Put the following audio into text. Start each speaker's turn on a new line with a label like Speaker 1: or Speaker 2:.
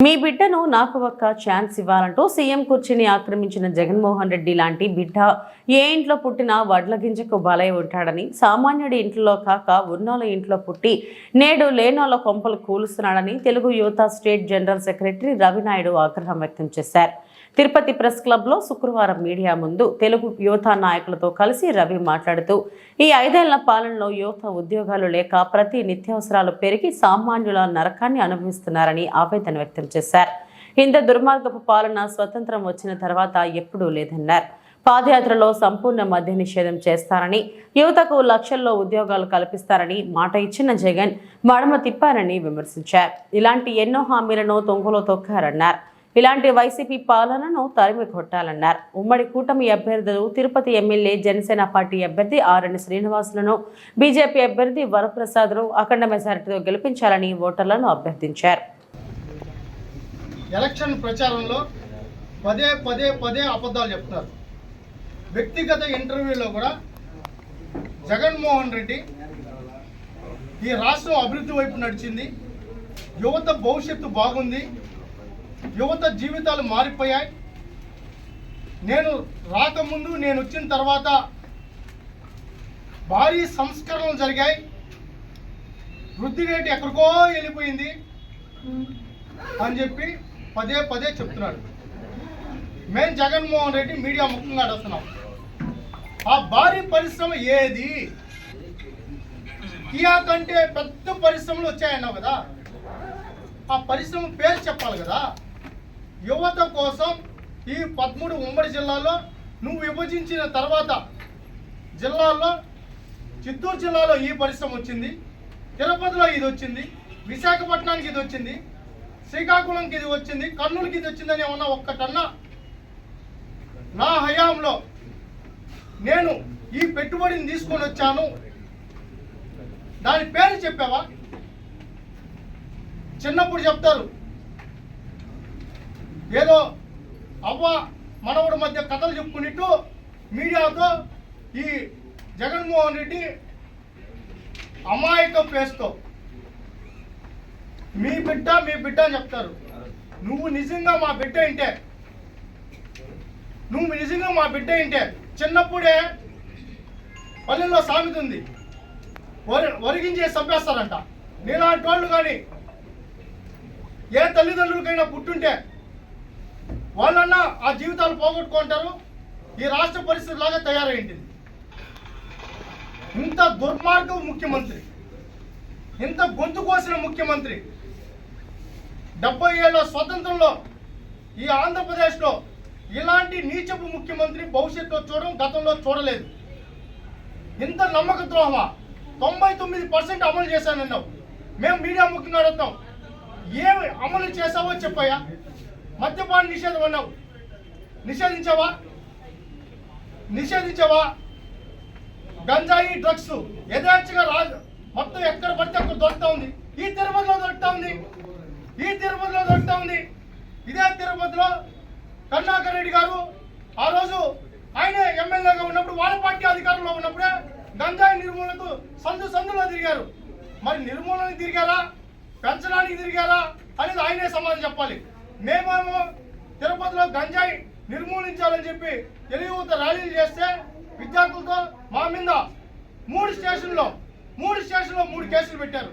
Speaker 1: మీ బిడ్డను నాకు ఒక్క ఛాన్స్ ఇవ్వాలంటూ సీఎం కుర్చీని ఆక్రమించిన జగన్మోహన్ రెడ్డి లాంటి బిడ్డ ఏ ఇంట్లో పుట్టినా వడ్ల గింజకు బలై ఉంటాడని సామాన్యుడి ఇంట్లో కాక ఉన్నోళ్ళ ఇంట్లో పుట్టి నేడు లేనోల కొంపలు కూలుస్తున్నాడని తెలుగు యువత స్టేట్ జనరల్ సెక్రటరీ రవినాయుడు ఆగ్రహం వ్యక్తం చేశారు. తిరుపతి ప్రెస్ క్లబ్లో శుక్రవారం మీడియా ముందు తెలుగు యువత నాయకులతో కలిసి రవి మాట్లాడుతూ ఈ ఐదేళ్ళ పాలనలో యువత ఉద్యోగాలు లేక ప్రతి నిత్యావసరాలు పెరిగి సామాన్యుల నరకాన్ని అనుభవిస్తున్నారని ఆవేదన వ్యక్తం చేశారు. ఇంత దుర్మార్గపు పాలన స్వతంత్రం వచ్చిన తర్వాత ఎప్పుడూ లేదన్నారు. పాదయాత్రలో సంపూర్ణ మద్య నిషేధం చేస్తారని యువతకు లక్షల్లో ఉద్యోగాలు కల్పిస్తారని మాట ఇచ్చిన జగన్ మడమ తిప్పారని విమర్శించారు. ఇలాంటి ఎన్నో హామీలను తొంగలో తొక్కారన్నారు. ఇలాంటి వైసీపీ పాలనను తరిమి కొట్టాలన్నారు. ఉమ్మడి కూటమి అభ్యర్థులు తిరుపతి ఎమ్మెల్యే జనసేన పార్టీ అభ్యర్థి ఆర్ఎన్ శ్రీనివాసులను బీజేపీ అభ్యర్థి వరప్రసాద్ను అఖండ మెజారిటీతో గెలిపించాలని ఓటర్లను అభ్యర్థించారు.
Speaker 2: ఎలక్షన్ ప్రచారంలో పదే పదే పదే అబద్ధాలు చెప్తారు వ్యక్తిగత ఇంటర్వ్యూలో కూడా జగన్మోహన్ రెడ్డి ఈ రాష్ట్రం అభివృద్ధి వైపు నడిచింది యువత భవిష్యత్తు బాగుంది యువత జీవితాలు మారిపోయాయి. నేను రాకముందు నేను వచ్చిన తర్వాత భారీ సంస్కరణలు జరిగాయి. వృద్ధి రేటు ఎక్కడికో వెళ్ళిపోయింది అని చెప్పి పదే పదే చెప్తున్నాడు. మేము జగన్మోహన్ రెడ్డి మీడియా ముఖంగా అడుగుతున్నాం ఆ భారీ పరిశ్రమ ఏది? కియా కంటే పెద్ద పరిశ్రమలు వచ్చాయన్నావు కదా. ఆ పరిశ్రమ పేరు చెప్పాలి కదా. యువత కోసం ఈ పదమూడు ఉమ్మడి జిల్లాలో నువ్వు విభజించిన తర్వాత జిల్లాల్లో చిత్తూరు జిల్లాలో ఈ పరిశ్రమ వచ్చింది తిరుపతిలో ఇది వచ్చింది విశాఖపట్నానికి ఇది వచ్చింది శ్రీకాకుళంకి ఇది వచ్చింది కర్నూలుకి ఇది వచ్చిందని ఏమన్నా ఒక్కటన్నా నా హయాంలో నేను ఈ పెట్టుబడిని తీసుకొని వచ్చాను. దాని పేరు చెప్పావా? చిన్నప్పుడు చెప్తారు ఏదో అవ్వ మనవడి మధ్య కథలు చెప్పుకున్నట్టు మీడియాతో ఈ జగన్మోహన్ రెడ్డి అమాయక పేస్తో మీ బిడ్డ మీ బిడ్డ అని చెప్తారు. నువ్వు నిజంగా మా బిడ్డ ఇంటే నువ్వు నిజంగా మా బిడ్డ ఇంటే చిన్నప్పుడే పల్లెల్లో సామెత వరి వరిగించేసి చంపేస్తారంట. నీలాంటి వాళ్ళు కానీ ఏ తల్లిదండ్రులకైనా పుట్టుంటే వాళ్ళన్నా ఆ జీవితాలు పోగొట్టుకుంటారు. ఈ రాష్ట్ర పరిస్థితి లాగా తయారైంది. ఇంత దుర్మార్గం ముఖ్యమంత్రి. ఇంత గొంతు కోసిన ముఖ్యమంత్రి. డెబ్బై ఏళ్ళ స్వతంత్రంలో ఈ ఆంధ్రప్రదేశ్లో ఇలాంటి నీచపు ముఖ్యమంత్రి భవిష్యత్తులో చూడడం గతంలో చూడలేదు. ఇంత నమ్మక ద్రోహమా? తొంభై తొమ్మిది పర్సెంట్ అమలు చేశానన్నావు. మేము మీడియా ముఖ్యంగా అడుగుతాం ఏమి అమలు చేసావో చెప్పయ్యా. మద్యపాన నిషేధం అన్నావు. నిషేధించావా? నిషేధించావా? గంజాయి డ్రగ్స్ యథేచ్ఛగా రాజు మొత్తం ఎక్కడ పడితే అక్కడ దొరుకుతా ఉంది. ఈ తిరుపతిలో దొరుకుతా ఉంది. ఈ తిరుపతిలో దొరుకుతా ఉంది. ఇదే తిరుపతిలో కరుణాకర్ రెడ్డి గారు ఆ రోజు ఆయనే ఎమ్మెల్యేగా ఉన్నప్పుడు వాళ్ళ పార్టీ అధికారంలో ఉన్నప్పుడే గంజాయి నిర్మూలనకు సందు సందులో తిరిగారు. మరి నిర్మూలనకు తిరిగారా? పెంచడానికి తిరిగారా? అనేది ఆయనే సమాధానం చెప్పాలి. మేమేమో తిరుపతిలో గంజాయి నిర్మూలించాలని చెప్పి తెలుగుత ర్యాలీలు చేస్తే విద్యార్థులతో మా మీద మూడు స్టేషన్లో మూడు స్టేషన్లో మూడు కేసులు పెట్టారు.